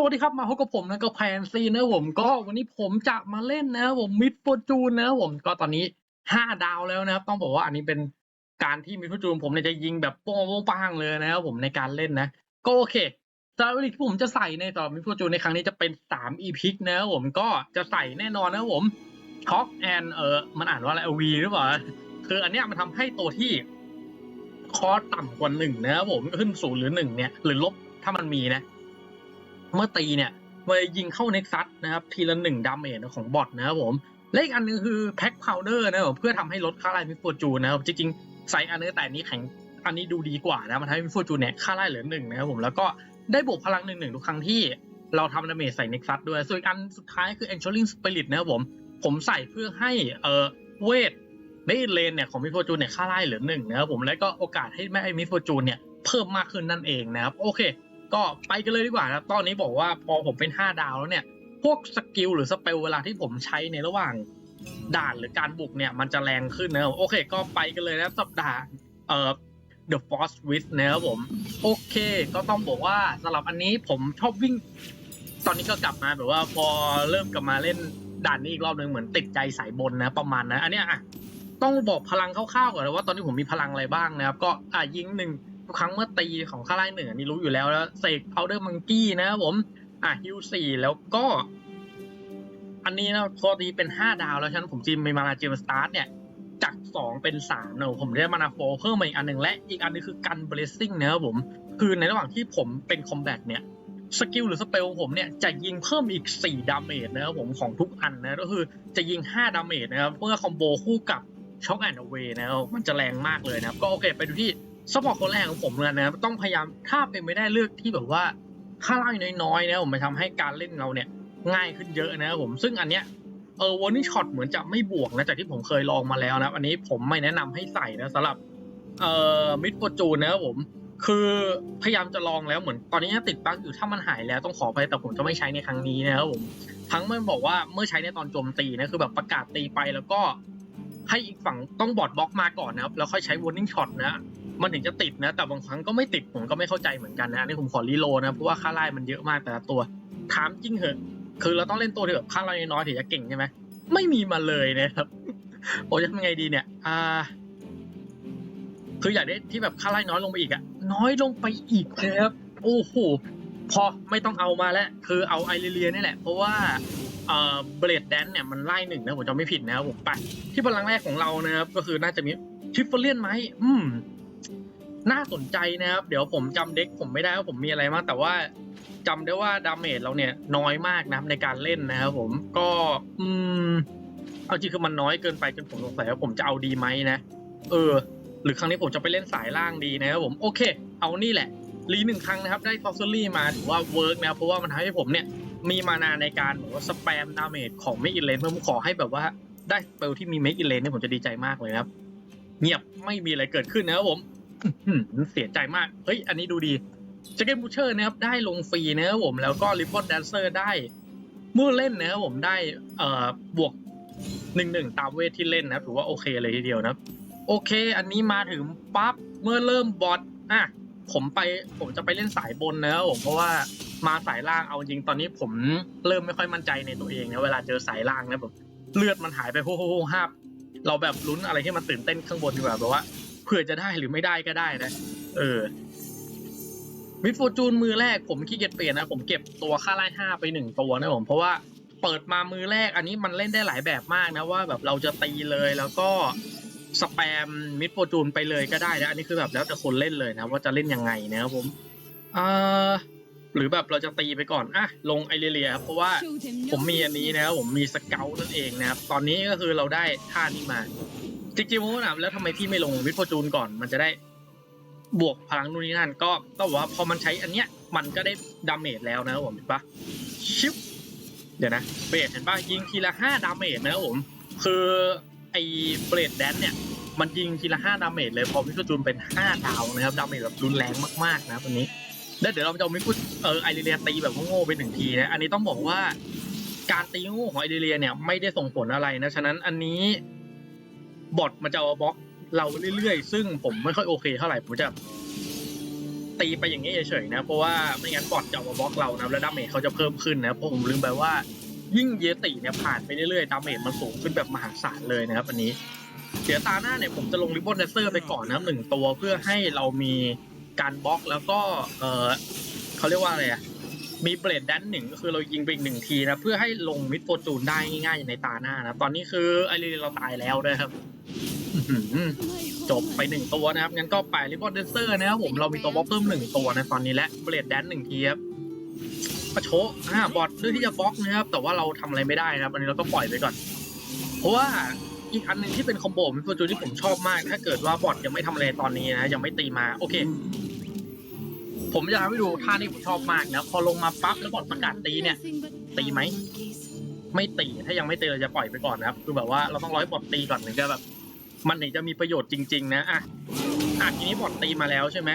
สวัสดีครับมาพบกับผมนะกับแพนซีนะผมก็วันนี้ผมจะมาเล่นนะผมมิดโฟจูนนะผมก็ตอนนี้ห้าดาวแล้วนะครับ ต้องบอกว่าอันนี้เป็นการที่มิดโฟจูนผมเนี่ยจะยิงแบบโป้งป้างเลยนะครับผมในการเล่นนะ ก็โอเคสำหรับวิธีที่ผมจะใส่ในต่อมิดโฟจูนในครั้งนี้จะเป็นสามอีพิกนะครับผมก็จะใส่แน่นอนนะผมช็อคแอนเออมันอ่านว่าอะไรวีหรือเปล่าคืออันเนี้ยมันทำให้ตัวที่คอต่ำกว่าหนึ่งนะครับผมขึ้นศูนย์หรือหนึ่งเนี่ยหรือลบถ้ามันมีนะ เมื่อตีเนี่ยมื่อยิงเข้าเน็กซัสนะครับทีละหนึ่งดาเมจของบอทนะครับผมและอีกอันหนึงคือแพ็คพาวเดอร์นะครับเพื่อทำให้ลดค่าไล่มิฟโฟจูนนะครับจริงๆใส่อันนี้แต่อันนี้แข็งอันนี้ดูดีกว่านะมันทำให้มิฟโฟจูนเนี่ยค่าไล่เหลือหนึ่งนะครับผมแล้วก็ได้บวกพลังหนึ่งหนึ่งทุกครั้งที่เราทำดาเมจใส่เน็กซัสด้วย ส่วนอีกอันสุดท้ายคือ Anchoring Spirit นะครับผม ผมใส่เพื่อให้เอ่อเวทในเลนเนี่ยของมิฟโฟจูนเนี่ยค่าไล่เหลือหนึ่งนะครับผม แล้วก็โอกาสให้ไม่ให้มิฟโฟจูนเนี่ยเพิ่มมากขึ้นนั่นเองนะครับ โอเค ก็ไปกันเลยดีกว่านะครับ ตอนนี้บอกว่าพอผมเป็น 5 ดาวแล้วเนี่ย พวกสกิลหรือสเปลเวลาที่ผมใช้ในระหว่างด่านหรือการบุกเนี่ย มันจะแรงขึ้นนะครับโอเค ก็ไปกันเลยนะครับสัปดาห์เอ่อ The Force With นะครับผม โอเค ก็ต้องบอกว่าสำหรับอันนี้ผมชอบวิ่ง ตอนนี้ก็กลับมาแบบว่าพอเริ่มกลับมาเล่นด่านนี้อีกรอบหนึ่งเหมือนติดใจสายบนนะประมาณนะอันเนี้ยอะต้องบอกพลังคร่าวๆก่อนนะว่าตอนนี้ผมมีพลังอะไรบ้างนะครับ ก็อะยิงหนึ่ง ครั้งเมื่อตีของค่าไล่หนึ่งอันนี้รู้อยู่แล้วแล้วเสกพาวเดอร์มังกี้นะครับผมอะฮิวสี่แล้วก็ อันนี้นะพอดีเป็นห้าดาวแล้วฉะนันผมจีมมีมานาเจมสตาร์ทเนี่ยจากสองเป็นสามเนะผมได้มานาโฟเพิ่มมาอีกอันหนึ่งและอีกอันนึงคือกันเบรซิ่งนะครับผม คือในระหว่างที่ผมเป็นคอมแบทเนี่ยสกิลหรือสเปลของผมเนี่ยจะยิงเพิ่มอีก 4ดาเมจนะครับผมของทุกอันนะก็คือจะยิง 5ดาเมจนะครับเมื่อคอมโบคู่กับช็อคแอนด์เวนะครับมันจะแรงมากเลยนะครับ ก็โอเค ไปดูที่ สปอร์ตคนแรกของผมเลยนะต้องพยายามถ้าเป็นไม่ได้เลือกที่แบบว่าค่าล่น้อยๆนะผมมันทำให้การเล่นเราเนี่ยง่ายขึ้นเยอะนะครับผมซึ่งอันเนี้ยเออวอร์นิ่ช็อตเหมือนจะไม่บวกนะจากที่ผมเคยลองมาแล้วนะอันนี้ผมไม่แนะนำให้ใส่นะสำหรับเอ่อมิดโฟจูนนะครับผม คือพยายามจะลองแล้วเหมือนตอนนี้ติดบั๊กอยู่ถ้ามันหายแล้วต้องขอไปแต่ผมจะไม่ใช้ในครั้งนี้นะครับผมทั้งมันบอกว่าเมื่อใช้ในตอนโจมตีนะคือแบบประกาศตีไปแล้วก็ให้อีกฝั่งต้องบอดบล็อกมาก่อนนะครับแล้วค่อยใช้ warning shot นะ มันถึงจะติดนะ แต่บางครั้งก็ไม่ติดผมก็ไม่เข้าใจเหมือนกันนะอันนี่ผมขอรีโลนะ เพราะว่าค่าไล่มันเยอะมากแต่ละตัว ถามจริงเหอะ คือเราต้องเล่นตัวที่แบบค่าไล่น้อยถึงจะเก่งใช่ไหมไม่มีมาเลยนะครับผมจะทำไงดีเนี่ย อ่า คืออยากได้ที่แบบค่าไล่น้อยลงไปอีกอะน้อยลงไปอีกนะครับโอ้โหพอไม่ต้องเอามาแล้ว คือเอาไอเรียนี่แหละ เพราะว่าเอ่อเบลดแดนเนี่ยมันไล่หนึ่งนะผมจำไม่ผิดนะครับผมไปที่พลังแรกของเรานะครับก็คือน่าจะมีทิฟเฟอร์เลียนไหมอืม น่าสนใจนะครับ เดี๋ยวผมจำเด็กผมไม่ได้ว่าผมมีอะไรมางแต่ว่าจำได้ว่าดาเมจเราเนี่ยน้อยมากนะครับในการเล่นนะครับผมก็อืมเอาจริงคือมันน้อยเกินไปจนผมสงสัยว่าผมจะเอาดีไหมนะเออ หรือครั้งนี้ผมจะไปเล่นสายล่างดีนะครับผมโอเค เอานี่แหละรีหนึ่งครั้งนะครับ ได้ฟอสซิลี่มาถือว่าเวิร์กนะเพราะว่ามันทำให้ผมเนี่ย มีมานาในการแบบว่าสแปมดาเมจของเมกอิเลนเพื่อผมขอให้แบบว่าได้สเปลที่มีเมกอิเลนเนี่ยผมจะดีใจมากเลยครับ เงียบไม่มีอะไรเกิดขึ้นนะครับผม เสียใจมาก เฮ้ย อันนี้ดูดีจ a เก t บูเชอร์นะครับได้ลงฟรีนะครับผมแล้วก็ริบบอนแดนเซอร์ได้เมื่อเล่นนะครับผมได้เอ่อบวกหนึ่งหนึ่งตามเวทที่เล่นนะถือว่าโอเคเลยทีเดียวนะโอเค อันนี้มาถึงปั๊บเมื่อเริ่มบอทอะผมไปผมจะไปเล่นสายบนนะครับผมเพราะว่ามาสายล่างเอาจริงตอนนี้ผมเริ่มไม่ค่อยมั่นใจในตัวเองนะเวลาเจอสายล่างนะแบบเลือดมันหายไปโฮโฮโฮฮาบเราแบบลุ้นอะไรที่มันตื่นเต้นข้างบนดีกว่าแบบว่า เผื่อจะได้หรือไม่ได้ก็ได้นะ เออมิดโฟจูนมือแรกผมขี้เกียจเปลี่ยนนะ ผมเก็บตัวค่าไล่ห้าไปหนึ่งตัวนะผมเพราะว่าเปิดมามือแรกอันนี้มันเล่นได้หลายแบบมากนะว่าแบบเราจะตีเลยแล้วก็สแปมมิดโฟจูนไปเลยก็ได้นะอันนี้คือแบบแล้วแต่คนเล่นเลยนะว่าจะเล่นยังไงนะครับผมเอ่าหรือแบบเราจะตีไปก่อนอะลงไอเรียครับเพราะว่าผมมีอันนี้นะครับผมมีสเกลนั่นเองนะครับตอนนี้ก็คือเราได้ท่านี้มา จริงๆผมก็ถามแล้วทำไมพี่ไม่ลงวิทโฟจูนก่อน มันจะได้บวกพลังนู่นนี่นั่น ก็ต้องบอกว่าพอมันใช้อันเนี้ย มันก็ได้ดาเมจแล้วนะครับผมเห็นปะชิปเดี๋ยวนะเบรดเห็นปะยิงทีละห้าดาเมจนะครับผม คือไอเบรดแดนเนี่ย มันยิงทีละห้าดาเมจเลยพอวิทโฟจูนเป็นห้าดาวนะครับดาเมจแบบรุนแรงมากๆนะครัวันนี้แล้วเดี๋ยวเราจะเอามิฟุเออไอเรียตีแบบโง่ๆไปหนึ่งทีนะอันนี้ต้องบอกว่าการตีโง่ของไอเรียเนี่ยไม่ได้ส่งผลอะไรนะ ฉะนั้นอันนี้ บอทมันจะเอาบล็อกเราเรื่อยๆ ซึ่งผมไม่ค่อยโอเคเท่าไหร่ผมจะตีไปอย่างนี้เฉยๆนะ เพราะว่าไม่งั้นบอทจะเอามาบล็อกเรานะแล้วดาเมจเขาจะเพิ่มขึ้นนะเพราะผมลืมไปว่า ยิ่งเยติเนี่ยผ่านไปเรื่อยๆดาเมจมันสูงขึ้นแบบมหาศาลเลยนะครับอันนี้เดี๋ยวตาหน้าเนี่ยผมจะลงริบบอนเดเซอร์ไปก่อนนะครับหนึ่งตัวเพื่อให้เรามีการบล็อกแล้วก็เออเขาเรียกว่าอะไรอะ มีเบลดแดนหนึ่งก็คือเรายิงไปอีกหนึ่งทีนะเพื่อให้ลงมิดโฟจูนได้ง่ายๆในตาหน้านะตอนนี้คือไอรีเราตายแล้วนะครับจบไปหนึ่งตัวนะครับงั้นก็ไปริบบอนเดนเซอร์นะครับผมเรามีตัวบล็อกเพิ่มหนึ่งตัวนะตอนนี้และเบลดแดนหนึ่งทีครับประโชกอ่าบอทเพื่อที่จะบล็อกนะครับ แต่ว่าเราทำอะไรไม่ได้นะครับอันนี้เราก็ปล่อยไปก่อน เพราะว่าอีกอันหนึ่งที่เป็นคอมโบมิดโฟจูนที่ผมชอบมาก ถ้าเกิดว่าบอทยังไม่ทำอะไรตอนนี้นะยังไม่ตีมาโอเค ผมจะทำให้ดูท่านี้ผมชอบมากนะพอลงมาปั๊บแล้วบอทประกาศตีเนี่ย ตีไหมไม่ตีถ้ายังไม่ตีเราจะปล่อยไปก่อนนะครับคือแบบว่าเราต้องร้อยบอทตีก่อนถึงจะแบบ มันถึงจะมีประโยชน์จริง ๆ นะอะอะทีนี้บอทตีมาแล้วใช่ไหม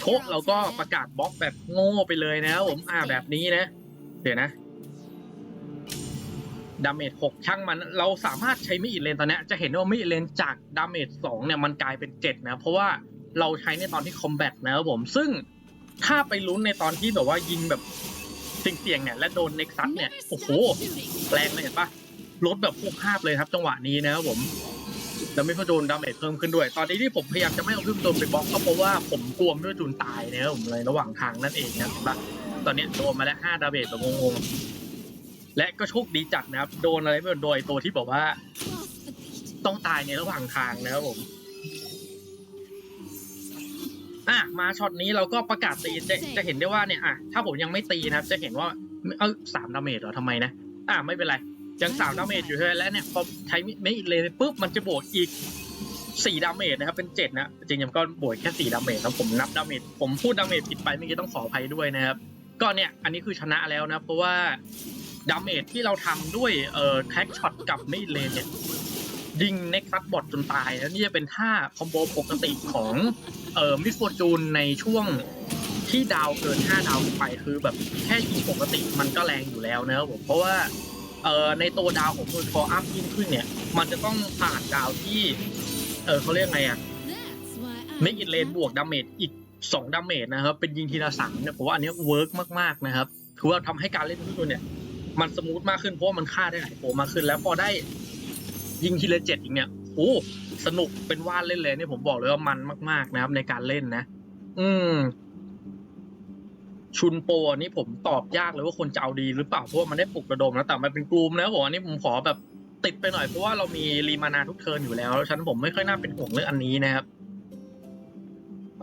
โชกเราก็ประกาศบล็อกแบบโง่ไปเลยนะครับผมอ่าแบบนี้นะ เดี๋ยวนะดาเมจหกช่างมันเราสามารถใช้มีดอินเลนตอนนี้จะเห็นว่ามีดอินเลนจากดาเมจสองเนี่ยมันกลายเป็นเจ็ดนะ เพราะว่า เราใช้ในตอนที่คอมแบทนะครับผม ซึ่งถ้าไปลุ้นในตอนที่แบบว่ายิงแบบเสี่ยงๆเนี่ยและโดนเน็กซัสเนี่ย โอ้โห แรงเลยเห็นปะลดแบบพวกภาพเลยครับ จังหวะนี้นะครับผมแล้วไม่พอโดนดาเมจเพิ่มขึ้นด้วย ตอนนี้ที่ผมพยายามจะไม่เอาขึ้นโดนไปบล็อกก็เพราะว่าผมกลัวด้วยจูนตายนะครับผมเลยระหว่างทางนั่นเองนะเห็นปะตอนนี้โดนมาแล้วห้าดาเมจแบบงงๆและก็โชคดีจัดนะครับ โดนอะไรไม่โดนโดยตัวที่บอกว่า ต้องตายในระหว่างทางนะครับผม อะมาช็อตนี้เราก็ประกาศตีจะจะเห็นได้ว่าเนี่ยอะถ้าผมยังไม่ตีนะครับ จะเห็นว่าเออสามดาเมจเหรอทำไมนะอะไม่เป็นไรยังสามดาเมจอยู่ใช่ไหมแล้วเนี่ยพอใช้ไม่เลยปุ๊บมันจะบวกอีกสี่ดาเมจนะครับเป็นเจ็ดนะจริงๆก็บวกแค่สี่ดาเมจแล้วผมนับดาเมจผมพูดดาเมจผิดไปเมื่อกี้ต้องขออภัยด้วยนะครับก็เนี่ยอันนี้คือชนะแล้วนะเพราะว่าดาเมจที่เราทำด้วยเอ่อแท็กช็อตกับไม่เลนเนี่ย ยิงเน็กซัสบอทจนตายแล้วนี่จะเป็นท่าคอมโบปกติของเอ่อมิสโฟจูนในช่วงที่ดาวเกิน 5 ดาวขึ้นไปคือแบบแค่ยิงปกติมันก็แรงอยู่แล้วนะครับผมเพราะว่าเอ่อในตัวดาวของตัวฟออัพยิ่งขึ้นเนี่ย มันจะต้องผ่านดาวที่ เออเขาเรียกไงอะมิกอินเลนบวกดาเมจอีก2ดาเมจนะครับ เป็นยิงทีละสามเนี่ยผมว่าอันนี้เวิร์กมากๆนะครับคือว่าทำให้การเล่นของตัวเนี่ย มันสมูทมากขึ้นเพราะว่ามันฆ่าได้หลายโปมากขึ้น แล้วพอได้ ยิงทีละเจ็ดอีกเนี่ยโอ้สนุกเป็นว่าเล่นเลยเนี่ยผมบอกเลยว่ามันมาก ๆนะครับ ในการเล่นนะ อืม ชุนโปรนนี้ผมตอบยากเลยว่าคนจะเอาดีหรือเปล่าเพราะว่ามันได้ปลุกระดมแล้วแต่มันเป็นกลุ่มนะผมอันนี้ผมขอแบบติดไปหน่อยเพราะว่าเรามีรีมานาทุกเทิร์นอยู่แล้วแล้วฉันผมไม่ค่อยน่าเป็นห่วงเรื่องอันนี้นะครับ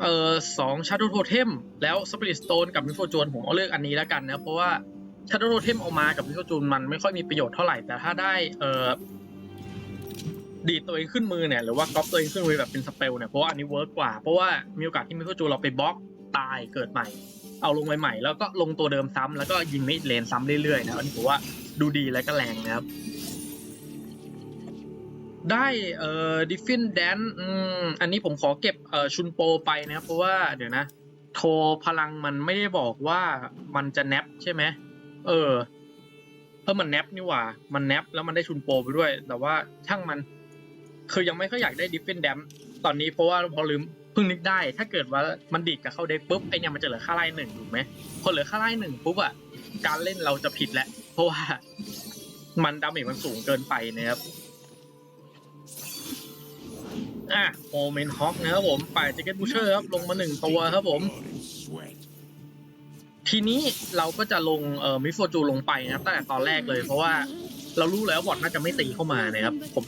เอ่อสองชาร์ดโทเทมแล้วสปิริตสโตนกับมิโฟจูนผมเอาเลือกอันนี้แล้วกันนะเพราะว่าชาร์ดโทเทมเอามากับมิโฟจูนมันไม่ค่อยมีประโยชน์เท่าไหร่แต่ถ้าได้เอ่อ ดีตัวเองขึ้นมือเนี่ยหรือว่าก๊อปตัวเองขึ้นมือแบบเป็นสเปลเนี่ยเพราะว่าอันนี้เวิร์กกว่า เพราะว่ามีโอกาสที่มิโฟจูเราไปบล็อกตายเกิดใหม่ เอาลงใหม่ๆแล้วก็ลงตัวเดิมซ้ำแล้วก็ยิงมิดเลนซ้ำเรื่อยๆนะอันนี้ผมว่าดูดีและก็แรงนะครับ ได้เอ่อดิฟฟินแดนอืมอันนี้ผมขอเก็บเอ่อชุนโปไปนะครับเพราะว่าเดี๋ยวนะ โทรพลังมันไม่ได้บอกว่ามันจะแนบใช่ไหมเออเออมันแนบนี่หว่า มันแนบแล้วมันได้ชุนโปไปด้วย แต่ว่าช่างมัน คือยังไม่ค่อยอยากได้ดิฟเฟนแดนตอนนี้เพราะว่าพอลืมเพิ่งนึกได้ ถ้าเกิดว่ามันดีดกับเข้าเด็กปุ๊บไอเนี่ยมันจะเหลือค่าไล่หนึ่งถูกไหมพอเหลือค่าไล่หนึ่งปุ๊บอะการเล่นเราจะผิดแหละเพราะว่ามันดาเมจมันสูงเกินไปนะครับอะโอเมนฮอกนะครับผมฝ่ายเจเกตบูเชอร์ครับลงมาหนึ่งตัวครับผมทีนี้เราก็จะลงเอ่อมิโฟจูลงไปนะครับตั้งแต่ตอนแรกเลย เพราะว่าเรารู้แล้วบอทน่าจะไม่ตีเข้ามานะครับผม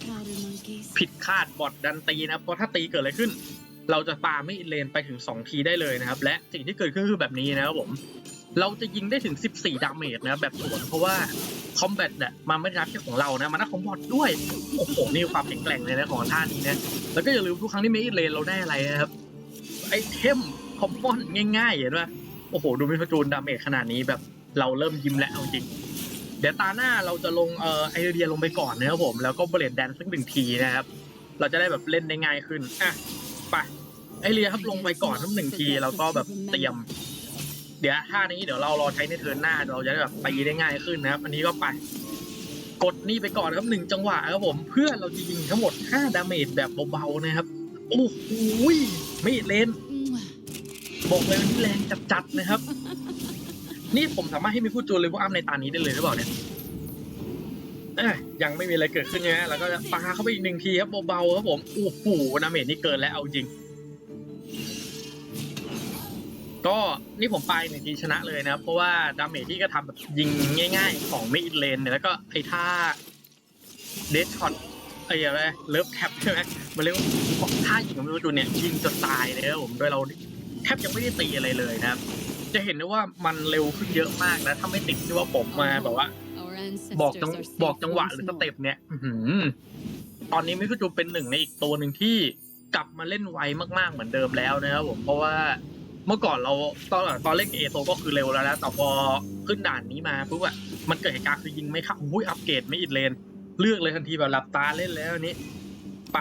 ผิดคาดบอทดันตีนะเพราะถ้าตีเกิดอะไรขึ้น เราจะปาไม่เลนไปถึง 2 ทีได้เลยนะครับ และสิ่งที่เกิดขึ้นคือแบบนี้นะครับผมเราจะยิงได้ถึง 14 ดาเมจนะแบบสวนเพราะว่าคอมแบทเนี่ยมันไม่ได้รับแค่ของเรานะมันได้ของบอทด้วยโอ้โหนี่ความแข็งแกร่งเลยนะของท่านี้นะแล้วก็อย่าลืมทุกครั้งที่เมอิเลนเราได้อะไรนะครับไอเทมคอมมอนง่ายๆเห็นไหมโอ้โหดูมิฟจูนดาเมจขนาดนี้แบบเราเริ่มยิ้มแล้วจริง ดี๋ยวตาหน้าเราจะลงเอ่อไอเดียลงไปก่อนนะครับผม แล้วก็เบรดแดนสักหนึ่งทีนะครับ เราจะได้แบบเล่นได้ง่ายขึ้นอะไปไอเรียครับลงไปก่อนทั้งหนึ่งทีแล้วก็แบบเตรียม เดี๋ยวท่านี้เดี๋ยวเรารอใช้ในเทิร์นหน้าเราจะได้แบบตีได้ง่ายขึ้นนะครับ อันนี้ก็ไปกดนี่ไปก่อนครับหนึ่งจังหวะครับผมเพื่อเราจะยิงทั้งหมด5ดาเมจแบบเบาๆนะครับโอ้โหไม่เลนบอกเลยว่านี่แรงจัดๆนะครับ นี่ผมสามารถให้มีผู้จูนเลเวลอัพในตานี้ได้เลยหรือเปล่าเนี่ยเอ้ยยังไม่มีอะไรเกิดขึ้นใช่ไหมแล้วก็ปาเข้าไปอีกหนึ่งทีครับเบาๆครับผมโอ้โหดาเมจนี่เกินแล้วเอาจริง ก็นี่ผมไปหนึ่งทีชนะเลยนะครับเพราะว่าดาเมจที่ก็ทำแบบยิงง่าย ๆ ของไม่อินเลนเนี่ยแล้วก็ไอ้ท่าเดชช็อตไอ้อะไรเลิฟแท็บใช่ไหมมันเรียกว่าท่ายิงของมิวจูเนี่ยยิงจนตายเลยครับผมโดยเราแทบจะไม่ได้ตีอะไรเลยนะครับ จะเห็นได้ว่ามันเร็วขึ้นเยอะมากนะ ถ้าไม่ติดที่ว่าผมมาแบบว่า บอกจังบอกจังหวะหรือสเต็ปเนี่ยอื้อหือตอนนี้มิคุจูเป็นหนึ่งในอีกตัวหนึ่งที่กลับมาเล่นไวมากๆเหมือนเดิมแล้วนะครับผมเพราะว่าเมื่อก่อนเราตอนตอนเล่นเอโตก็คือเร็วแล้วนะแต่พอขึ้นด่านนี้มาปุ๊บอะมันเกิดเหตุการณ์คือยิงไม่เข้าอุ้ยอัปเกรดไม่อิดเลน เลือกเลยทันทีแบบหลับตาเล่นแล้วอันนี้ไป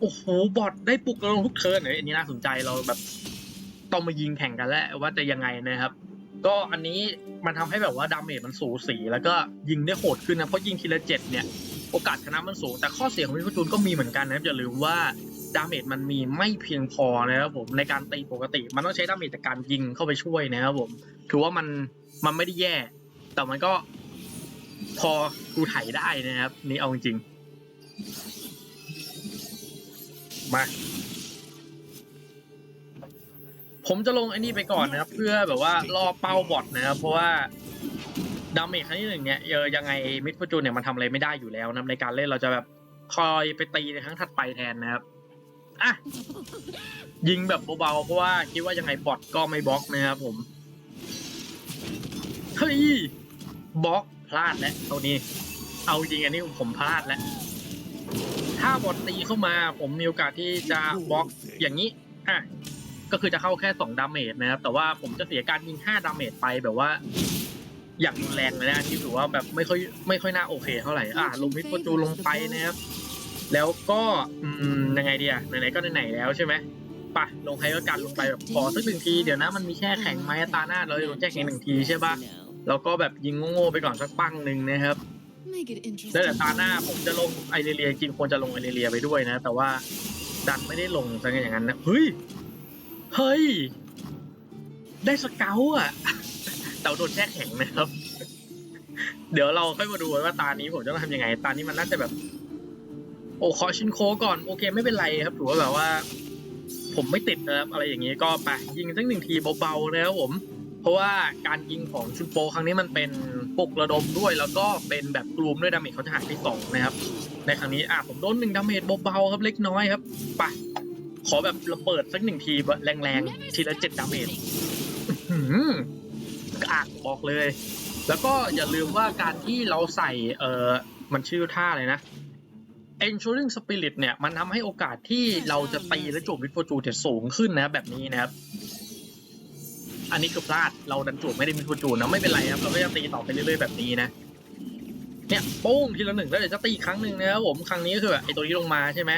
โอ้โหบอทได้ปลุกเราทุกเทิร์นเลยอันนี้น่าสนใจเราแบบ ต้องมายิงแข่งกันแล้วว่าจะยังไงนะครับ ก็อันนี้มันทำให้แบบว่าดาเมจมันสูสี แล้วก็ยิงได้โหดขึ้นนะเพราะยิงทีละเจ็ดเนี่ยโอกาสชนะมันสูง แต่ข้อเสียของวิฟจูนก็มีเหมือนกันนะครับอย่าลืมว่าดาเมจมันมีไม่เพียงพอนะครับผมในการตีปกติ มันต้องใช้ดาเมจจากการยิงเข้าไปช่วยนะครับผมถือว่ามันมันไม่ได้แย่ แต่มันก็พอกูไถได้นะครับ นี่เอาจริงๆมา ผมจะลงไอ้นี่ไปก่อนนะครับ เพื่อแบบว่าล่อเป้าบอทนะครับ เพราะว่าดาเมจครั้งที่หนึ่งเนี่ยเออยังไงมิดฟอร์จูนเนี่ยมันทำอะไรไม่ได้อยู่แล้วนะในการเล่นเราจะแบบคอยไปตีในครั้งถัดไปแทนนะครับอะยิงแบบเบาๆเพราะว่าคิดว่ายังไงบอทก็ไม่บล็อกนะครับผมเฮ้ยบล็อกพลาดแล้วตัวนี้เอาจริงอันนี้ผมพลาดแล้วถ้าบอทตีเข้ามา ผมมีโอกาสที่จะบล็อกอย่างนี้อะ ก็คือจะเข้าแค่2ดาเมจนะครับ แต่ว่าผมจะเสียการยิง5ดาเมจไปแบบว่า อย่างรุนแรงเลยนะอันนี่ถือว่าแบบไม่ค่อยไม่ค่อยน่าโอเคเท่าไหร่อ่าลงมิดโปรจูลงไปนะครับ แล้วก็อืมยังไงเดีอะไหนๆก็ไหนๆแล้วใช่ไหมปะลงไฮก็การลงไปแบบขอสักหนึ่งทีเดี๋ยวนะมันมีแช่แข็งไหมตาหน้าเราจะลงแช่แข็งหนึ่งทีใช่ปะแล้วก็แบบยิงโง่ๆไปก่อนสักปั้งหนึ่งนะครับแล้วแต่ตาหน้าผมจะลงไอเรเลียจริงควรจะลงไอเรเลียไปด้วยนะ แต่ว่าดันไม่ได้ลงซะอย่างนั้นนะเฮ้ย เฮ้ย ได้สเกลอะแต่โดนแช่แข็งนะครับ เดี๋ยวเราค่อยมาดูว่าตานี้ผมจะทำยังไง ตานี้มันน่าจะแบบ โอ้ขอชินโคก่อนโอเคไม่เป็นไรครับถือว่าแบบว่า ผมไม่ติดนะครับอะไรอย่างนี้ก็ไปยิงสักหนึ่งทีเบาๆนะครับผม เพราะว่าการยิงของชุนโปครั้งนี้มันเป็นปลุกระดมด้วย แล้วก็เป็นแบบกลุ่มด้วยดาเมจเขาจะหายไปสองนะครับ ในครั้งนี้อะผมโดนหนึ่งดาเมจเบาๆครับเล็กน้อยครับไป ขอแบบระเบิดสักหนึ่งทีแบบแรงๆ ทีละเจ็ดดาเมจอื้อหือกากบอกเลย แล้วก็อย่าลืมว่าการที่เราใส่เออมันชื่อท่าอะไรนะ Ensuring Spirit เนี่ย มันทำให้โอกาสที่เราจะตีและจูบมิดโฟจูจะสูงขึ้นนะ แบบนี้นะครับ อันนี้คือพลาดเราดันจูบไม่ได้มิดโฟจูนะไม่เป็นไรครับ เราก็จะตีต่อไปเรื่อยๆแบบนี้นะเนี่ยโป้งทีละหนึ่งแล้วเดี๋ยวจะตีอีกครั้งหนึ่งนะครับผมครั้งนี้ก็คือแบบไอตัวนี้ลงมาใช่ไหม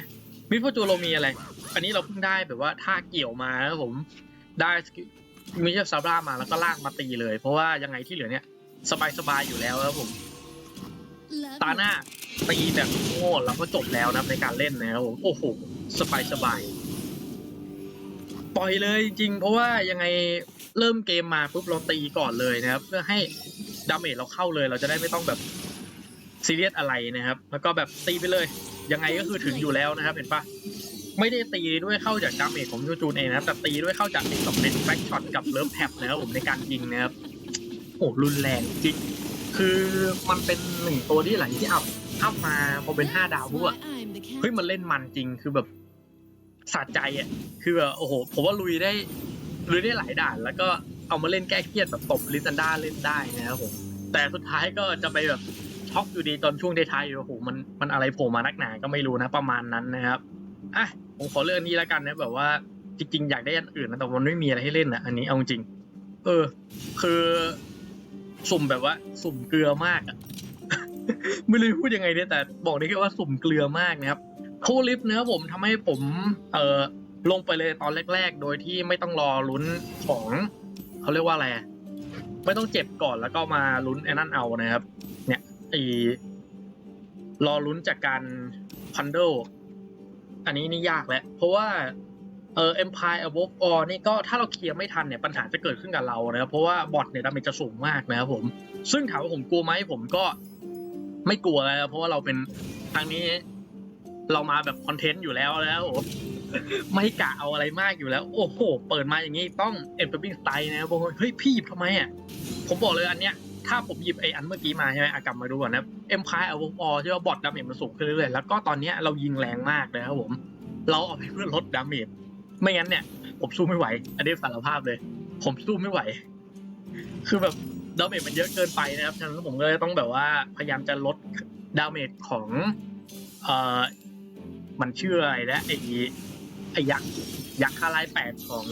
มิดโฟจูเรามีอะไร อันนี้เราเพิ่งได้แบบว่าท่าเกี่ยวมานะครับผมได้มิชซาบรามาแล้วก็ลากมาตีเลย เพราะว่ายังไงที่เหลือเนี่ย สบายๆอยู่แล้วครับผมตาหน้าตีแบบโง่แล้วก็จบแล้วนะครับในการเล่นนะครับผมโอ้โหสบายสบายปล่อยเลยจริงๆเพราะว่ายังไงเริ่มเกมมาปุ๊บเราตีก่อนเลยนะครับ เพื่อให้ดาเมจเราเข้าเลย เราจะได้ไม่ต้องแบบซีเรียสอะไรนะครับ แล้วก็แบบตีไปเลย ยังไงก็คือถึงอยู่แล้วนะครับ เห็นปะ ไม่ได้ตีด้วยเข้าจากดาเมจของยูจูนเองนะครับ แต่ตีด้วยเข้าจากไอ้สองเลนแบ็กช็อตกับเลิฟแท็บนะครับผมในการยิงนะครับโอ้รุนแรงจริง คือมันเป็นหนึ่งตัวที่หลังที่อัพอัพมาพอเป็นห้าดาวปุ๊บอะเฮ้ยมันเล่นมันจริงคือแบบสะใจอะคือแบบโอ้โหผมว่าลุยได้ลุยได้หลายด่าน แล้วก็เอามาเล่นแก้เครียดแบบตบลิซันด้าเล่นได้นะครับผมแต่สุดท้ายก็จะไปแบบช็อกอยู่ดีตอนช่วงท้ายๆอยู่โอ้โหมันมันอะไรโผล่มานักหนาก็ไม่รู้นะประมาณนั้นนะครับ อะผมขอเลือกอันนี้แล้วกันนะแบบว่าจริงๆอยากได้อันอื่นนะแต่มันไม่มีอะไรให้เล่นนะอันนี้เอาจริง เออ คือสุ่มแบบว่า สุ่มเกลือมากอะไม่รู้พูดยังไงเนี่ยแต่บอกได้แค่ว่าสุ่มเกลือมากนะครับโคลิฟต์นะครับผมทำให้ผม เออลงไปเลยตอนแรก ๆ โดยที่ไม่ต้องรอลุ้นของเขาเรียกว่าอะไรไม่ต้องเจ็บก่อนแล้วก็มาลุ้นไอ้นั่นเอานะครับ เนี่ยไอรอลุ้นจากการพันเดิล อันนี้นี่ยากแล้วเพราะว่าเออ Empire Above All นี่ก็ถ้าเราเคลียร์ไม่ทันเนี่ยปัญหาจะเกิดขึ้นกับเรานะครับเพราะว่าบอทเนี่ยดาเมจจะสูงมากนะครับผม ซึ่งถามว่าผมกลัวไหมผมก็ไม่กลัวนะครับเพราะว่าเราเป็นทางนี้เรามาแบบคอนเทนต์อยู่แล้วแล้วไม่กะเอาอะไรมากอยู่แล้ว โอ้โห เปิดมาอย่างนี้ต้องเอ็นเปอร์บิ้งสไตล์นะครับผมเฮ้ยพี่ทำไมอะผมบอกเลยอันเนี้ย ถ้าผมหยิบไออันเมื่อกี้มาใช่ไหมอะกลับมาดูก่อนนะ Empire of All ที่ว่าบอทดาเมจมันสูงขึ้นเรื่อยๆแล้วก็ตอนนี้เรายิงแรงมากเลยครับผม เราเอาไปเพื่อลดดาเมจไม่งั้นเนี่ย ผมสู้ไม่ไหว อันนี้สารภาพเลย ผมสู้ไม่ไหว คือแบบดาเมจมันเยอะเกินไปนะครับฉะนั้นผมก็เลยต้องแบบว่าพยายามจะลดดาเมจของเอ่อมันชื่ออะไรนะไอ้ไอ้ยักษ์ยักษ์คาไลแปดของ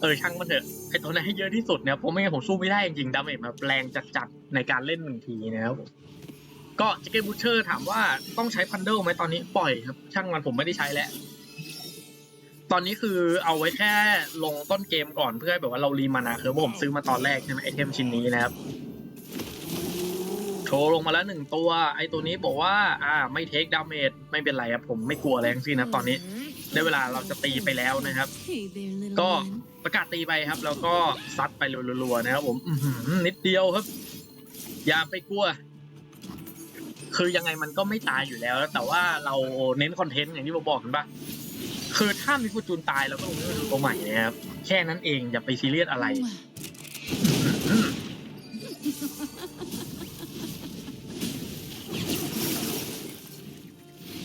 เออช่างมันเถอะ ไอตัวนั้นให้เยอะที่สุดเนี่ยเพราะไม่งั้นผมสู้ไม่ได้จริงๆดาเมจมาแรงจัดๆในการเล่นหนึ่งทีนะครับก็จิเกบูเชอร์ถามว่าต้องใช้พันเดิลไหมตอนนี้ปล่อยครับ ช่างมันผมไม่ได้ใช้แล้ว ตอนนี้คือเอาไว้แค่ลงต้นเกมก่อนเพื่อให้แบบว่าเรารีมานาคือผมซื้อมาตอนแรกใช่ไหมไอเทมชิ้นนี้นะครับโชว์ลงมาแล้วหนึ่งตัว ไอตัวนี้บอกว่า อ่า ไม่เทคดาเมจไม่เป็นไรครับผมไม่กลัวอะไรทั้งสิ้นนะตอนนี้ ได้เวลาเราจะตีไปแล้วนะครับ ก็ ประกาศตีไปครับ แล้วก็ซัดไปรัวๆนะครับผมนิดเดียวครับ อย่าไปกลัว คือยังไงมันก็ไม่ตายอยู่แล้ว แต่ว่าเราเน้นคอนเทนต์อย่างที่ผมบอกกันปะคือถ้ามีฟูจูนตายเราก็ลงเรื่องตัวใหม่นะครับ แค่นั้นเองอย่าไปซีเรียสอะไร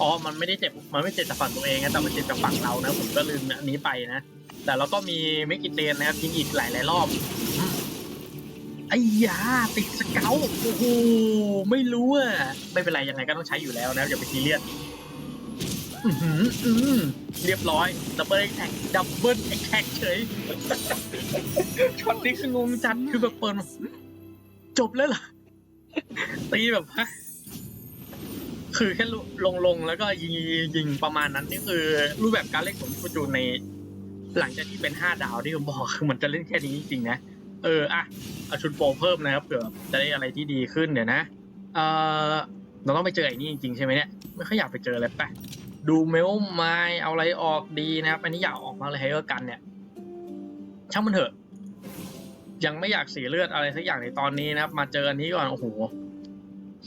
อ๋อ มันไม่ได้เจ็บ มันไม่เจ็บจากฝั่งตัวเองนะ แต่มันเจ็บจากฝั่งเรานะ ผมก็ลืมอันนี้ไปนะ แต่เราก็มีเมกิเตนนะครับยิงอีกหลายหลายรอบอืมไอ้ยาติดสเกลโอ้โหไม่รู้อะไม่เป็นไรยังไงก็ต้องใช้อยู่แล้วนะอย่าไปซีเรียสอืมเรียบร้อยดับเบิลแท็กดับเบิลแท็กเฉยช็อตนี้คืองงจัดคือแบบเปิดจบแล้วเหรอตีแบบฮะคือแค่ลงลงแล้วก็ยิงยิงประมาณนั้นนี่คือรูปแบบการเล่นของฟูจูนใน หลังจากที่เป็นห้าดาวที่ผมบอกคือมันจะเล่นแค่นี้จริงๆนะ เอออะเอาชุดโปรเพิ่มนะครับเผื่อจะได้อะไรที่ดีขึ้นเดี๋ยวนะเออเราต้องไปเจอไอ้นี่จริงๆใช่ไหมเนี่ยไม่ค่อยอยากไปเจอเลยไปดูเมลไมเอาอะไรออกดีนะครับอันนี้อยากออกมาเลยให้ก็กันเนี่ยช่างมันเถอะ ยังไม่อยากเสียเลือดอะไรสักอย่างในตอนนี้นะครับ มาเจออันนี้ก่อนโอ้โห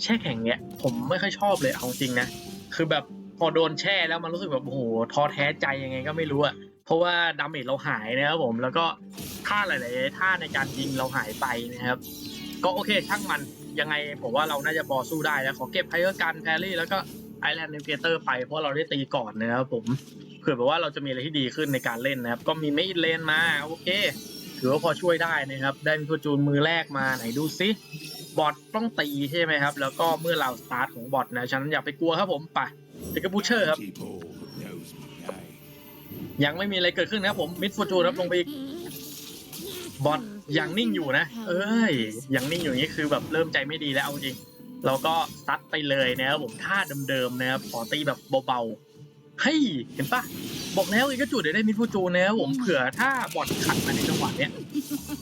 แช่แข็งเนี่ย ผมไม่ค่อยชอบเลยเอาจริงนะคือแบบพอโดนแช่แล้วมันรู้สึกแบบโอ้โหท้อแท้ใจยังไงก็ไม่รู้อะ ราะว่าดาเมจเราหายนะครับผมแล้วก็ท่าหลายๆท่าในการยิงเราหายไปนะครับ ก็โอเคช่างมันยังไงผมว่าเราน่าจะบอสู้ได้นะขอเก็บไพเออร์กันแพรี่แล้วก็ไอแลนด์เนเกเตอร์ไปเพราะเราได้ตีก่อนนะครับผมเผื่อแบบว่าเราจะมีอะไรที่ดีขึ้นในการเล่นนะครับ ก็มีไม่เลนมาโอเค ถือว่าพอช่วยได้นะครับ ได้มีตัวจูนมือแรกมาไหนดูซิบอทต้องตีใช่ไหมครับ แล้วก็เมื่อเราสตาร์ทของบอทนะฉะนั้นอย่าไปกลัวครับผมไปเด็กบูเชอร์ครับ ยังไม่มีอะไรเกิดขึ้นนะครับผมมิดฟูจูครับลงไปอีกบอทยังนิ่งอยู่นะ เอ้ยยังนิ่งอยู่นี้คือแบบเริ่มใจไม่ดีแล้วเอาจริงเราก็ซัดไปเลยนะครับผมท่าเดิมๆนะครับขอตีแบบเบาๆเฮ้ยเห็นปะบอกแล้วอีกก็จุดเดี๋ยวได้มิดฟูจูนะครับผมเผื่อถ้าบอทขัดมาในจังหวะเนี้ย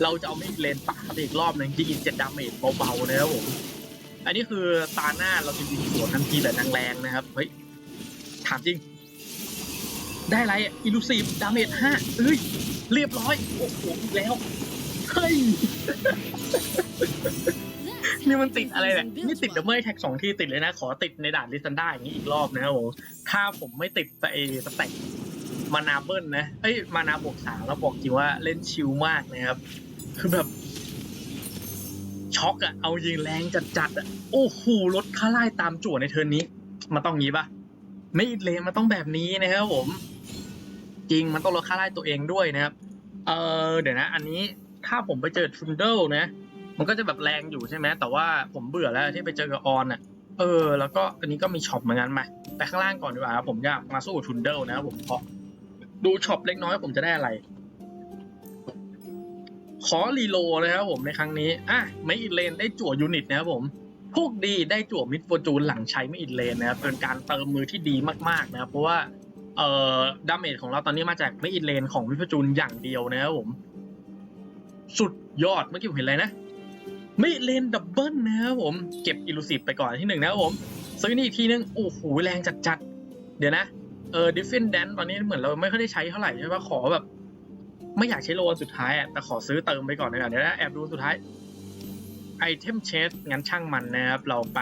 เราจะเอาไม่เลนปาไปอีกรอบหนึ่งยิงอีกเจ็ดดาเมจเบาๆนะครับผมอันนี้คือตาหน้าเราจะยิงสวนทันทีแบบแรงๆนะครับเฮ้ยถามจริง ได้อะไรอิลูซีฟดาเมจห้าเอ้ย เรียบร้อย โอ้โหอีกแล้ว เฮ้ย นี่มันติดอะไรเนี่ยนี่ติดดับเบิลแท็กสองที่ติดเลยนะ ขอติดในด่านลิซันด้าอย่างนี้อีกรอบนะครับผมถ้าผมไม่ติดแต่เอสแต็กมานาเบิลนะ เอ้ย มานาบวกสามแล้วบอกจริงว่าเล่นชิลมากนะครับ คือแบบช็อกอะเอายิงแรงจัดๆอะโอ้โหรถค่าไล่ตามจั่วในเทิร์นนี้ มันต้องงี้ปะ ไม่อิดเลนมันต้องแบบนี้นะครับผม จริงมันต้องลดค่าไล่ตัวเองด้วยนะครับ เออเดี๋ยวนะ อันนี้ถ้าผมไปเจอทุนเดิลนะมันก็จะแบบแรงอยู่ใช่ไหมแต่ว่าผมเบื่อแล้วที่ไปเจอกับออนอะเออ แล้วก็อันนี้ก็มีช็อปเหมือนกันมาไปข้างล่างก่อนดีกว่าครับผมอยากมาสู้กับทุนเดิลนะครับผมขอดูช็อปเล็กน้อยผมจะได้อะไร ขอรีโลนะครับผมในครั้งนี้อะไม่อิเลนได้จั่วยูนิตนะครับผม พวกดีได้จั่วมิดโฟจูนหลังใช้ไม่อินเลนนะครับเป็นการเติมมือที่ดีมากๆนะครับเพราะว่าเอ่อดาเมจของเราตอนนี้มาจากไม่อินเลนของมิดโฟจูนอย่างเดียวนะครับผม สุดยอดเมื่อกี้ผมเห็นอะไรนะไม่เลนดับเบิลนะครับผม เก็บอิลูซีฟไปก่อนที่หนึ่งนะครับผมซื้อนี่อีกทีนึง โอ้โหแรงจัดๆ เดี๋ยวนะ เออดิฟเฟนแดนตอนนี้เหมือนเราไม่ค่อยได้ใช้เท่าไหร่ใช่ปะขอแบบ ไม่อยากใช้โลนสุดท้ายอะแต่ขอซื้อเติมไปก่อนนะเดี๋ยวนะแอบดูสุดท้าย ไอเทมเชสงั้นช่างมันนะครับ เราไป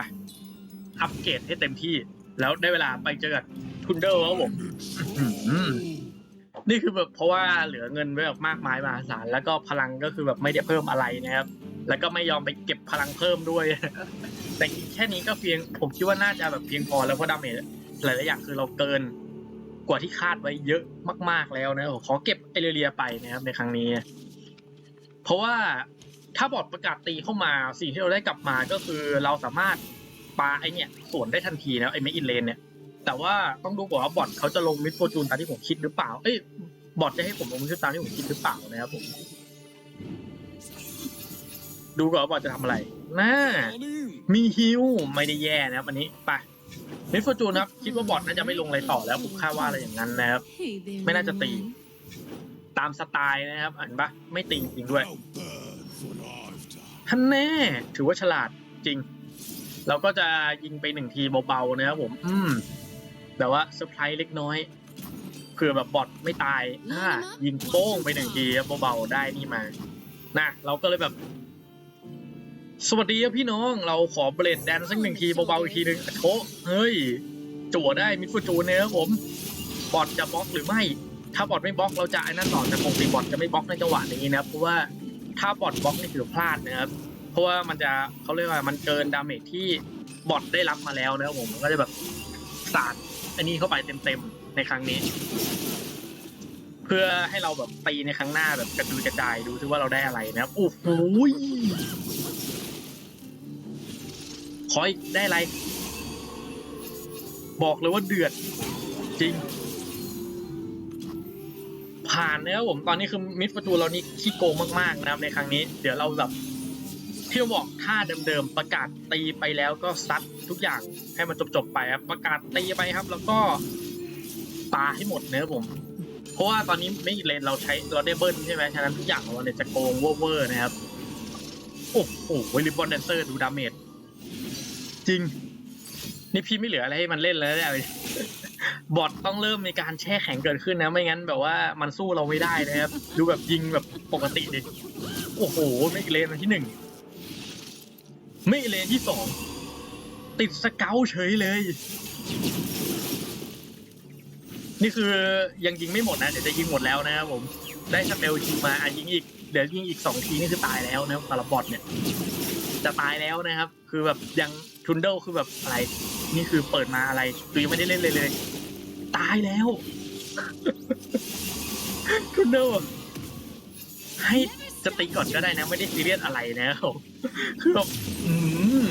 อัปเกรดให้เต็มที่ แล้วได้เวลาไปเจอกับทุนเดอร์แล้วผมนี่คือแบบเพราะว่าเหลือเงินไว้แบบมากมายมหาศาลแล้วก็พลังก็คือแบบไม่ได้เพิ่มอะไรนะครับ แล้วก็ไม่ยอมไปเก็บพลังเพิ่มด้วย แต่แค่นี้ก็เพียงผมคิดว่าน่าจะแบบเพียงพอแล้วเพราะดาเมจหลาย ๆ อย่างคือเราเกินกว่าที่คาดไว้เยอะมาก ๆ แล้วนะผมขอเก็บเอเรียไปนะครับในครั้งนี้ เพราะว่า ถ้าบอดประกาศตีเข้ามาสิ่งที่เราได้กลับมาก็คือเราสามารถปาไอเนี่ยสวนได้ทันทีนะไอเมอินเลนเนี่ยแต่ว่าต้องดูก่อนว่าบอทเขาจะลงมิดโฟจูนตามที่ผมคิดหรือเปล่า เอ้ยบอทจะให้ผมลงมิดตามที่ผมคิดหรือเปล่านะครับผมดูก่อนว่าบอทจะทำอะไรน่ามีฮิวไม่ได้แย่นะครับอันนี้ไปมิดโฟจูนครับคิดว่าบอทน่าจะไม่ลงอะไรต่อแล้วผมคาดว่าอะไรอย่างนั้นนะครับ ไม่น่าจะตี ตามสไตล์นะครับอ่านปะไม่ตีจริงด้วย ท่านแน่ถือว่าฉลาดจริง เราก็จะยิงไปหนึ่งทีเบาๆนะครับผม อืมแต่ว่าเซอร์ไพรส์เล็กน้อยเผื่อแบบบอทไม่ตายถ้ายิงโป้งไปหนึ่งทีครับเบาๆได้นี่มานะเราก็เลยแบบ สวัสดีครับพี่น้อง เราขอเบรดแดนสักหนึ่งทีเบาๆอีกทีหนึ่งโถเฮ้ย จั่วได้มิดฟูจูเนี่ยครับผมบอทจะบล็อกหรือไม่ ถ้าบอทไม่บล็อกเราจะไอ้นั่นต่อแต่ปกติบอทจะไม่บล็อกในจังหวะนี้นะเพราะว่า ถ้าบอทบล็อกนี่ถือพลาดนะครับเพราะว่ามันจะเขาเรียกว่ามันเกินดาเมจที่บอทได้รับมาแล้วนะครับผมมันก็จะแบบสาดอันนี้เข้าไปเต็มๆในครั้งนี้ เพื่อให้เราแบบตีในครั้งหน้าแบบกระจุยกระจายดูซิว่าเราได้อะไรนะครับโอ้โหยขออีกได้อะไร บอกเลยว่าเดือดจริง ผ่านนะครับผมตอนนี้คือมิดประตูเรานี่ขี้โกงมากๆนะครับในครั้งนี้ เดี๋ยวเราแบบที่บอกท่าเดิมๆประกาศตีไปแล้วก็ซัดทุกอย่างให้มันจบๆไปครับประกาศตีไปครับ แล้วก็ปาให้หมดนะครับผมเพราะว่าตอนนี้ไม่เลนเราใช้เราได้เบิ้ลใช่ไหมฉะนั้นทุกอย่างของเราเนี่ยจะโกงเวอร์ๆนะครับโอ้โหริบบอนแดนเซอร์ดูดาเมจจริง นี่พี่ไม่เหลืออะไรให้มันเล่นแล้วเนี่ย บอทต้องเริ่มมีการแช่แข็งเกิดขึ้นนะ ไม่งั้นแบบว่ามันสู้เราไม่ได้นะครับ ดูแบบยิงแบบปกติดิโอ้โหไม่เลนที่หนึ่งไม่เลนที่สองติดสเกลเฉยเลย นี่คือยังยิงไม่หมดนะ เดี๋ยวจะยิงหมดแล้วนะครับผมได้สเปลทีมาอะยิงอีกเดี๋ยวยิงอีกสองทีนี่คือตายแล้วนะครับสำหรับบอทเนี่ย จะตายแล้วนะครับ คือแบบยังทุนเดิลคือแบบอะไร นี่คือเปิดมาอะไรคือยังไม่ได้เล่นเลยเลย ตายแล้วทุนเดิลแบบให้จะตีก่อนก็ได้นะ ไม่ได้ซีเรียสอะไรนะคือแบบอืม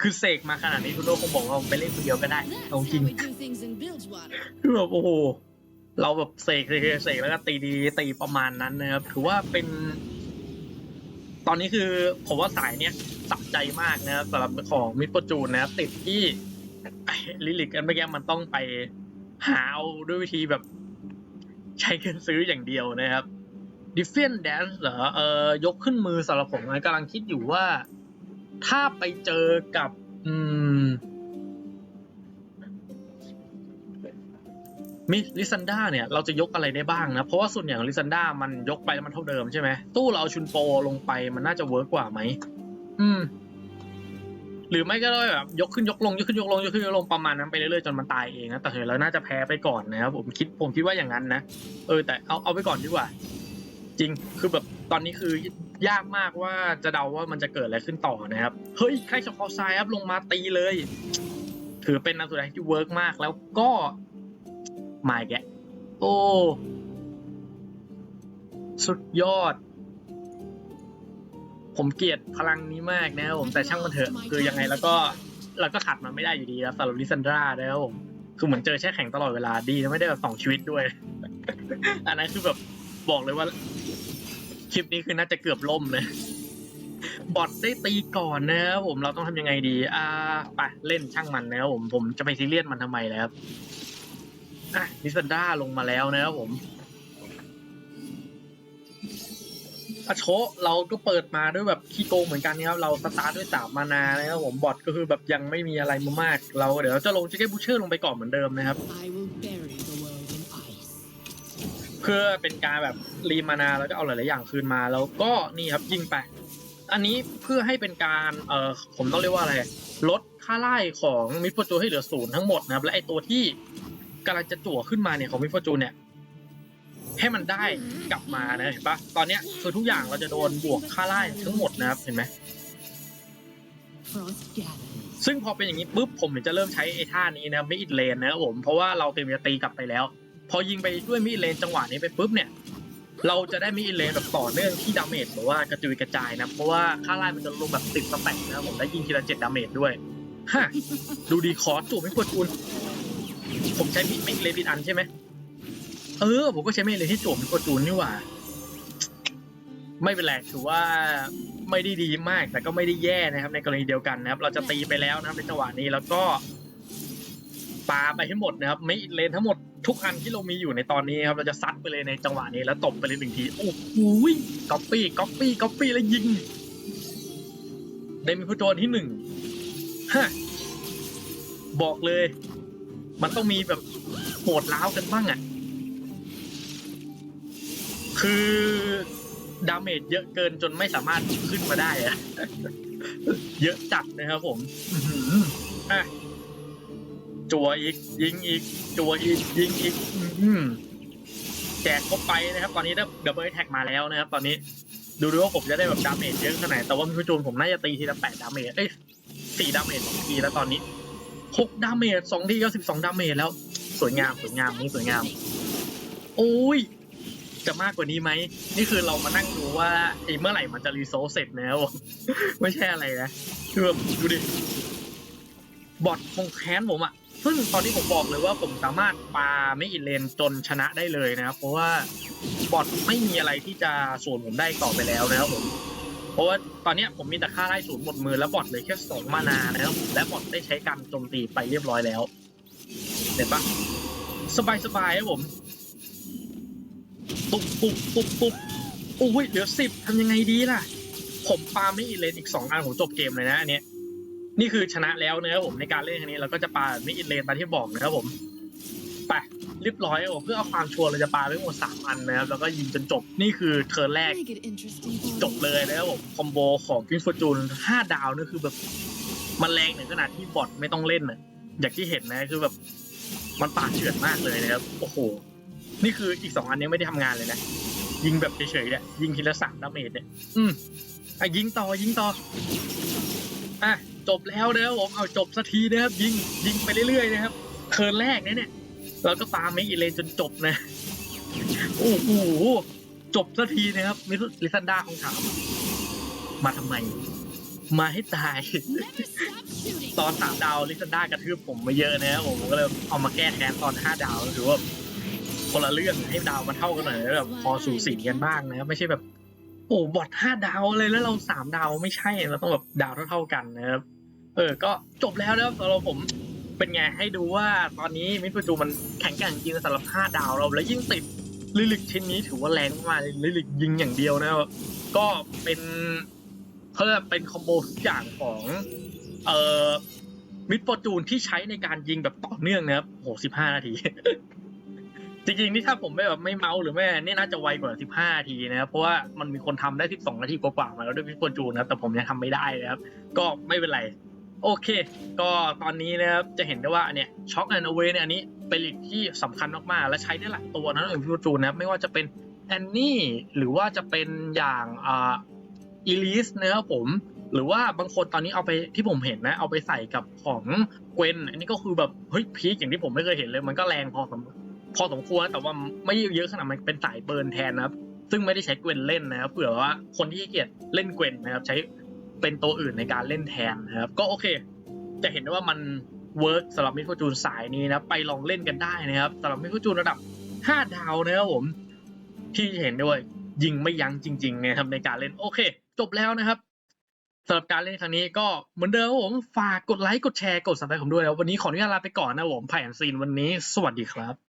คือเสกมาขนาดนี้ทุนเดิลคงบอกว่าไปเล่นคนเดียวก็ได้เอาจริงคือแบบโอ้โหเราแบบเสกเลยเสกแล้วก็ตีดีตีประมาณนั้นนะครับถือว่าเป็น ตอนนี้คือผมว่าสายเนี้ยสับใจมากนะครับสำหรับของมิดโปรจูนนะครับติดที่ ลิลิกกันเมื่อกี้มันต้องไปหาเอาด้วยวิธีแบบ ใช้เงินซื้ออย่างเดียวนะครับดิฟเฟนแดนซ์เหรอเออยกขึ้นมือสำหรับผมนะกำลังคิดอยู่ว่า ถ้าไปเจอกับ อืมมิลิซันดาเนี่ยเราจะยกอะไรได้บ้างนะ เพราะว่าส่วนใหญ่ของลิซันดามันยกไปแล้วมันเท่าเดิมใช่ไหมตู้เราเอาชุนโปลงไปมันน่าจะเวิร์กกว่าไหมอืม หรือไม่ก็ได้แบบยกขึ้นยกลงยกขึ้นยกลงยกขึ้นยกลงประมาณนั้นไปเรื่อยๆจนมันตายเองนะแต่เห็นแล้วน่าจะแพ้ไปก่อนนะครับผมคิดผมคิดว่าอย่างนั้นนะเออแต่เอาเอาไปก่อนดีกว่า จริงคือแบบตอนนี้คือยากมากว่าจะเดาว่ามันจะเกิดอะไรขึ้นต่อนะครับเฮ้ยใครชอคอซายครับลงมาตีเลย ถือเป็นนักสุดท้ายที่เวิร์กมากแล้วก็มาแกโอ้สุดยอด ผมเกลียดพลังนี้มากนะครับผมแต่ช่างมันเถอะคือยังไงแล้วก็เราก็ขัดมันไม่ได้อยู่ดีนะสำหรับลิซันดรานะครับผมคือเหมือนเจอแช่แข็งตลอดเวลาดีนะไม่ได้แบบสองชีวิตด้วย อันนั้นคือแบบบอกเลยว่าคลิปนี้คือน่าจะเกือบล่มเลยบอทได้ตีก่อนนะครับผมเราต้องทำยังไงดี อ่าไปเล่นช่างมันนะครับผมผมจะไปซีเรียสมันทำไมแล้วอะลิซันด้าลงมาแล้วนะครับผม อาโชะเราก็เปิดมาด้วยแบบขี้โกงเหมือนกันนะครับ เราสตาร์ทด้วยสามมานานะครับผมบอทก็คือแบบยังไม่มีอะไรมามาก เราเดี๋ยวเราจะลงจิกเก็ตบูเชอร์ลงไปก่อนเหมือนเดิมนะครับ เพื่อเป็นการแบบรีมานาแล้วก็เอาหลายๆอย่างคืนมาแล้วก็นี่ครับยิงไป อันนี้เพื่อให้เป็นการเอ่อผมต้องเรียกว่าอะไรลดค่าไล่ของมิฟอร์จูให้เหลือศูนย์ทั้งหมดนะครับและไอตัวที่กำลังจะจั่วขึ้นมาเนี่ยของมิฟอร์จูเนี่ย ให้มันได้กลับมานะเห็นปะตอนเนี้ยคือทุกอย่างเราจะโดนบวกค่าไล่ทั้งหมดนะครับเห็นไหมซึ่งพอเป็นอย่างนี้ปุ๊บผมจะเริ่มใช้ไอ้ท่านี้นะครับมิดเลนนะครับผมเพราะว่าเราเตรียมจะตีกลับไปแล้ว พอยิงไปด้วยมิดเลนจังหวะนี้ไปปุ๊บเนี่ยเราจะได้มิดเลนแบบต่อเนื่องที่ดาเมจแบบว่ากระจุยกระจายนะเพราะว่าค่าไล่มันจะลงแบบติดสแต็กนะผมได้ยิงทีละเจ็ดดาเมจด้วยฮะดูดีคอร์สจูบไม่ควรจูนผมใช้มิดไม่เลนบิดอันใช่ไหม ออ ผมก็ใช้ไม่เลนที่จูบไม่ควรจูนนี่หว่า ไม่เป็นไรถือว่าไม่ได้ดีมาก แต่ก็ไม่ได้แย่นะครับ ในกรณีเดียวกันนะครับ เราจะตีไปแล้วนะครับในจังหวะนี้แล้วก็ปาไปให้หมดนะครับ ไม่เลนทั้งหมดทุกอันที่เรามีอยู่ในตอนนี้ครับ เราจะซัดไปเลยในจังหวะนี้แล้วตบไปเลยหนึ่งที โอ้โหก๊อปปี้ก๊อปปี้ก๊อปปี้แล้วยิง ได้มีผู้โจรที่หนึ่งฮะบอกเลย มันต้องมีแบบโหดร้าวกันบ้างอะ คือดาเมจเยอะเกินจนไม่สามารถขึ้นมาได้อะเยอะจัดนะครับผมอื้อหืออะจัวอีก ยิงอีก จัวอีก ยิงอีกอื้อหือแจกครบไปนะครับ ตอนนี้ได้ดับเบิลแท็กมาแล้วนะครับ ตอนนี้ดูดูว่าผมจะได้แบบดาเมจเยอะขนาดไหนแต่ว่ามิคูจูนผมน่าจะตีทีละแปดดาเมจเอ้ยสี่ดาเมจสองทีแล้วตอนนี้หกดาเมจสองทีก็สิบสองดาเมจแล้ว สวยงามสวยงามนี่สวยงาม โอ้ย จะมากกว่านี้ไหม นี่คือเรามานั่งดูว่าไอ้เมื่อไหร่มันจะรีโซลเสร็จแล้ว ไม่ใช่อะไรนะคือแบบดูดิ บอทคงแค้นผมอะซึ่งตอนนี้ผมบอกเลยว่าผมสามารถปาไม่อินเลนจนชนะได้เลยนะครับเพราะว่าบอทไม่มีอะไรที่จะส่วนผมได้ต่อไปแล้วนะครับผมเพราะว่าตอนนี้ผมมีแต่ค่าไล่ศูนย์หมดมือแล้วบอทเลยแค่สองมานานะครับและบอทได้ใช้การโจมตีไปเรียบร้อยแล้วเห็นปะสบายๆครับผม ปุ๊บปุ๊บปุ๊บปุ๊บโอ้ยเหลือสิบทำยังไงดีล่ะ ผมปาไม่อินเลนอีกสองอันผมจบเกมเลยนะอันเนี้ยนี่คือชนะแล้วนะครับผมในการเล่นครั้งนี้เราก็จะปาไม่อินเลนตามที่บอกนะครับผมไปเรียบร้อยครับผมเพื่อเอาความชัวร์เราจะปาไปหมดสามอันนะครับแล้วก็ยิงจนจบนี่คือเทิร์นแรก Make it interesting. for จบ me. เลยนะครับผมคอมโบของกินฟอร์จูนห้าดาวนี่คือแบบมันแรงถึงขนาดที่บอทไม่ต้องเล่นน่ะอย่างที่เห็นนะคือแบบมันป่าดเฉือนมากเลยนะครับโอ้โห นี่คืออีกสองอันนี้ไม่ได้ทำงานเลยนะ ยิงแบบเฉยๆเนี่ยยิงทีละสามดาเมจเนี่ย อืมอะยิงต่อยิงต่อ อะจบแล้วนะครับผมเอาจบสักทีนะครับ ยิงยิงไปเรื่อยๆนะครับเทิร์นแรกเนี่ยเนี่ยเราก็ปาไม่อีเลนจนจบนะโอ้โหจบสักทีนะครับมิสลิซันดาของถามมาทำไม มาให้ตาย ตอนสามดาวลิซันดากระทืบผมมาเยอะนะครับผมผมก็เลยเอามาแก้แค้นตอนห้าดาวถือว่า คนละเรื่องให้ดาวมาเท่ากันหน่อยแล้วแบบพอสูสีกันบ้างนะครับไม่ใช่แบบโอ้บอทห้าดาวเลยแล้วเราสามดาวไม่ใช่เราต้องแบบดาวเท่าๆกันนะครับเออ ก็จบแล้วนะครับสำหรับผมเป็นไงให้ดูว่าตอนนี้มิสเตอร์จูมันแข็งแกร่งจริงสำหรับห้าดาวเราแล้วยิ่งติดลิลิกชิ้นนี้ถือว่าแรงมากเลยลิลิกยิงอย่างเดียวนะครับก็เป็นเขาเรียกเป็นคอมโบทุกอย่างของเอ่อมิดฟอร์จูนที่ใช้ในการยิงแบบต่อเนื่องนะครับโหสิบห้านาที จริงๆนี่ถ้าผมไม่แบบไม่เมาส์หรือไม่นี่น่าจะไวกว่าสิบห้าทีนะครับเพราะว่ามันมีคนทำได้สิบสองนาทีกว่าๆมาแล้วด้วยมิดฟอร์จูนนะครับแต่ผมยังทำไม่ได้นะครับ ก็ไม่เป็นไร โอเค ก็ตอนนี้นะครับจะเห็นได้ว่าเนี้ยช็อคแอนด์เวเนี่ยอันนี้เป็นลีกที่สำคัญมากๆ และใช้ได้หลายตัวนะในมิดฟอร์จูนนะครับไม่ว่าจะเป็นแอนนี่หรือว่าจะเป็นอย่างอ่าอีลิสนะครับผมหรือว่าบางคนตอนนี้เอาไปที่ผมเห็นนะ เอาไปใส่กับของเกวนอันนี้ก็คือแบบเฮ้ยพีคอย่างที่ผมไม่เคยเห็นเลย มันก็แรงพอสม พอสมควรแต่ว่าไม่เยอะขนาดมันเป็นสายเบิร์นแทนนะครับ ซึ่งไม่ได้ใช้เกวนเล่นนะครับเผื่อว่าคนที่ขี้เกียจเล่นเกวนนะครับ ใช้เป็นตัวอื่นในการเล่นแทนนะครับ ก็โอเค จะเห็นได้ว่ามันเวิร์กสำหรับมิโคจูนสายนี้นะไปลองเล่นกันได้นะครับสำหรับมิโคจูนระดับ 5 ดาวนะครับผม ที่เห็นด้วยยิงไม่ยั้งจริงๆนะครับในการเล่นโอเค จบแล้วนะครับสำหรับการเล่นครั้งนี้ก็เหมือนเดิมผมฝากกดไลค์กดแชร์กด subscribe ผมด้วยแล้ววันนี้ขออนุญาตลาไปก่อนนะผมไผ่อันซีนวันนี้สวัสดีครับ